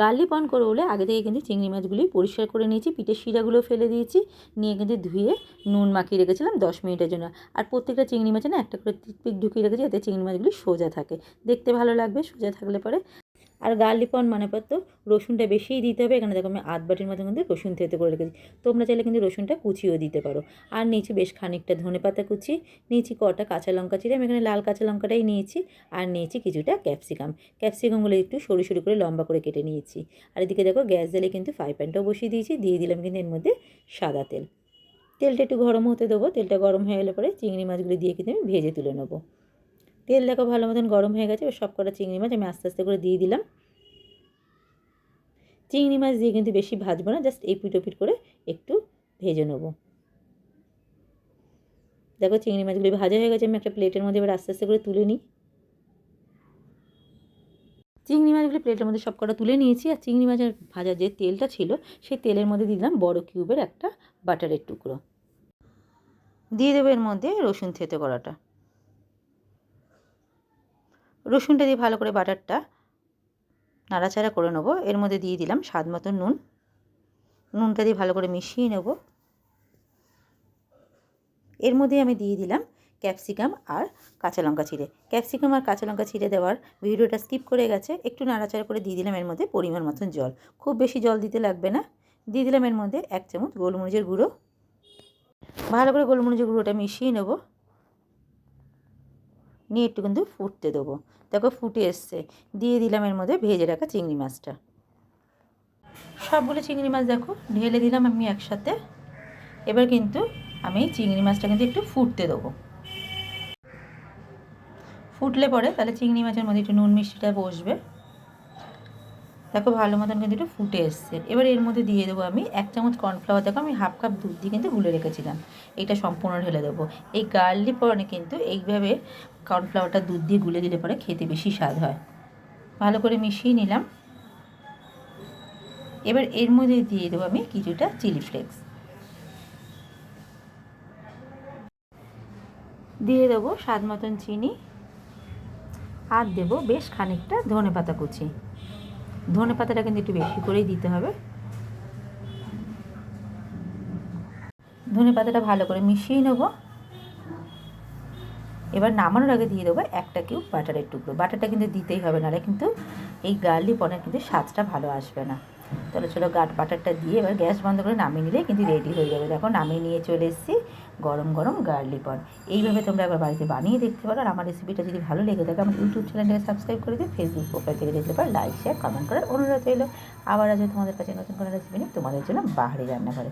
গার্লি পান করে হলে আগে থেকে কিন্তু চিংড়ি মাছগুলি পরিষ্কার করে নিয়েছি, পিঠের শিরাগুলো ফেলে দিয়েছি, নিয়ে কিন্তু ধুয়ে নুন মাখিয়ে রেখেছিলাম দশ মিনিটের জন্য। আর প্রত্যেকটা চিংড়ি মাছে না একটা করে টিকপিক ঢুকিয়ে রেখেছি যাতে চিংড়ি মাছগুলি সোজা থাকে। দেখতে ভালো লাগবে, সোজা থাকলে পরে আর গার্লি পন মানে পর তো রসুনটা বেশিই দিতে হবে। এখানে দেখো আমি আধ বাটির মতো কিন্তু রসুন থেতে করে রেখেছি। তোমরা চাইলে কিন্তু রসুনটা কুচিও দিতে পারো। আর নিয়েছি বেশ খানিকটা ধনে পাতা কুচি, নিয়েছি কটা কাঁচা লঙ্কা চিড়ে, আমি এখানে লাল কাঁচা লঙ্কাটাই নিয়েছি আর নিয়েছি কিছুটা ক্যাপসিকাম ক্যাপসিকামগুলো একটু সরু সরু করে লম্বা করে কেটে নিয়েছি। আর এদিকে দেখো গ্যাস জ্বালে কিন্তু ফ্রাই প্যানটাও বসিয়ে দিয়েছি, দিয়ে দিলাম কিন্তু এর মধ্যে সাদা তেল। তেলটা একটু গরম হতে দেবো। তেলটা গরম হয়ে গেলে পরে চিংড়ি মাছগুলো দিয়ে কিন্তু আমি ভেজে তুলে নেব। তেল দেখো ভালো মতন গরম হয়ে গেছে, এবার সব কটা চিংড়ি মাছ আমি আস্তে আস্তে করে দিয়ে দিলাম। চিংড়ি মাছ দিয়ে কিন্তু বেশি ভাজবো না জাস্ট এই পিটো পিট করে একটু ভেজে নেব। দেখো চিংড়ি মাছগুলি ভাজা হয়ে গেছে, আমি একটা প্লেটের মধ্যে এবার আস্তে আস্তে করে তুলে নিই। চিংড়ি মাছগুলি প্লেটের মধ্যে সব কটা তুলে নিয়েছি, আর চিংড়ি মাছের ভাজা যে তেলটা ছিল, সেই তেলের মধ্যে দিলাম বড় কিউবের একটা বাটারের টুকরো। দিয়ে দেবো এর মধ্যে রসুন থেতে করাটা। রসুনটা দিয়ে ভালো করে বাটারটা নাড়াচাড়া করে নেব। এর মধ্যে দিয়ে দিলাম স্বাদ মতো নুন। নুনটা দিয়ে ভালো করে মিশিয়ে নেব। এর মধ্যে আমি দিয়ে দিলাম ক্যাপসিকাম আর কাঁচা লঙ্কা চিড়ে ক্যাপসিকাম আর কাঁচা লঙ্কা চিড়ে দেওয়ার ভিডিওটা স্কিপ করে গেছে, একটু নাড়াচাড়া করে দিয়ে দিলাম এর মধ্যে পরিমাণ মতন জল। খুব বেশি জল দিতে লাগবে না। দিয়ে দিলাম এর মধ্যে এক চামচ গোলমরিচের গুঁড়ো। ভালো করে গোলমরিচের গুঁড়োটা মিশিয়ে নেব। নিয়ে একটু কিন্তু ফুটতে দেবো। দেখো ফুটে এসছে। দিয়ে দিলাম এর মধ্যে ভেজে রাখা চিংড়ি মাছটা। সবগুলো চিংড়ি মাছ দেখো, ঢেলে দিলাম আমি একসাথে। এবার কিন্তু আমি চিংড়ি মাছটা কিন্তু একটু ফুটতে দেবো। ফুটলে পরে তাহলে চিংড়ি মাছের মধ্যে একটু নুন মিষ্টিটা বসবে। দেখো ভালো মতন কিন্তু একটু ফুটে এসছে। এবার এর মধ্যে দিয়ে দেবো আমি এক চামচ কর্নফ্লাওয়ার দেখো আমি হাফ কাপ দুধ দিয়ে কিন্তু গুলে রেখেছিলাম। এটা সম্পূর্ণ ঢেলে দেবো। এই গার্লি পরে কিন্তু এইভাবে কর্নফ্লাওয়ারটা দুধ দিয়ে গুলে দিলে পরে খেতে বেশি স্বাদ হয়। ভালো করে মিশিয়ে নিলাম। এবার এর মধ্যে দিয়ে দেবো আমি কিছুটা চিলি ফ্লেক্স দিয়ে দেবো স্বাদ মতন চিনি। আর দেবো বেশ খানিকটা ধনে পাতা কুচি। ধনে পাতাটা কিন্তু একটু বেশি করেই দিতে হবে। ধনে পাতাটা ভালো করে মিশিয়ে নেব। এবার নামানোর আগে দিয়ে দেবো একটা কিউব বাটারের টুকরো। বাটারটা কিন্তু দিতেই হবে, নাহলে কিন্তু এই গার্লি পনেরো কিন্তু স্বাদটা ভালো আসবে না। তাহলে চলো গাট বাটারটা দিয়ে এবার গ্যাস বন্ধ করে নামিয়ে নিলে কিন্তু রেডি হয়ে যাবে। দেখো নামিয়ে নিয়ে চলে এসেছি গরম গরম গার্লি পন এইভাবে তোমরা একবার বাড়িতে বানিয়ে দেখতে পারো আর আমার রেসিপিটা যদি ভালো লেগে থাকে আমার ইউটিউব চ্যানেলটাকে সাবস্ক্রাইব করে দিও ফেসবুক প্রোফাইল থেকে দেখতে পারো লাইক শেয়ার কমেন্ট করার অনুরোধ রইল। আবার আছে তোমাদের কাছে নতুন কোনো রেসিপি নিয়ে তোমাদের জন্য বাহারি রান্না করে